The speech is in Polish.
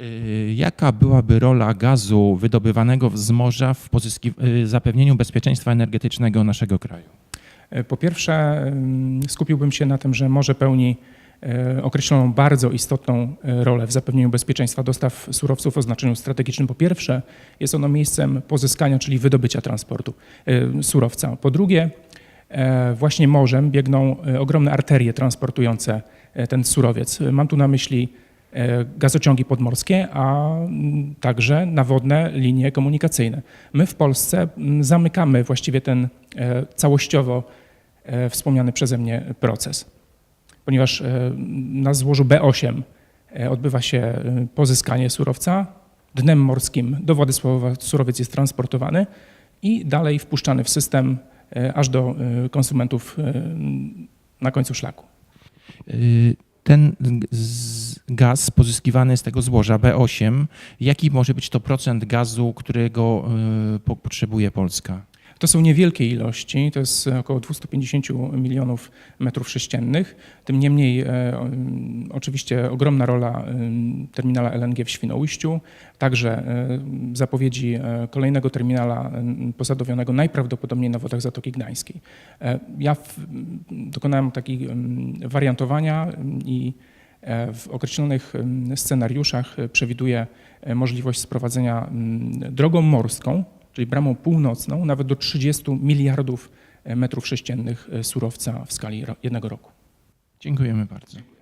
Y, Jaka byłaby rola gazu wydobywanego z morza w y, zapewnieniu bezpieczeństwa energetycznego naszego kraju? E, Po pierwsze, ym, skupiłbym się na tym, że morze pełni e, określoną bardzo istotną e, rolę w zapewnieniu bezpieczeństwa dostaw surowców o znaczeniu strategicznym. Po pierwsze, jest ono miejscem pozyskania, czyli wydobycia transportu surowca. Po drugie, właśnie morzem biegną ogromne arterie transportujące ten surowiec. Mam tu na myśli gazociągi podmorskie, a mm, także nawodne linie komunikacyjne. My w Polsce mm, zamykamy właściwie ten e, całościowo e, wspomniany przeze mnie proces, ponieważ e, na złożu B8 e, odbywa się e, pozyskanie surowca, dnem morskim do Władysławowa surowiec jest transportowany i dalej wpuszczany w system e, aż do e, konsumentów e, na końcu szlaku. Ten gaz pozyskiwany z tego złoża B8, jaki może być to procent gazu, którego y, po- potrzebuje Polska? To są niewielkie ilości, to jest około 250 milionów metrów sześciennych. Tym niemniej e, oczywiście ogromna rola ym, terminala LNG w Świnoujściu, także e, zapowiedzi e, kolejnego terminala posadowionego najprawdopodobniej na wodach Zatoki Gdańskiej. E, Ja dokonałem takiego wariantowania i e, w określonych scenariuszach e, przewiduję e, możliwość sprowadzenia drogą morską, czyli bramą północną, nawet do 30 miliardów e, metrów sześciennych e, surowca w skali jednego roku. Dziękujemy bardzo.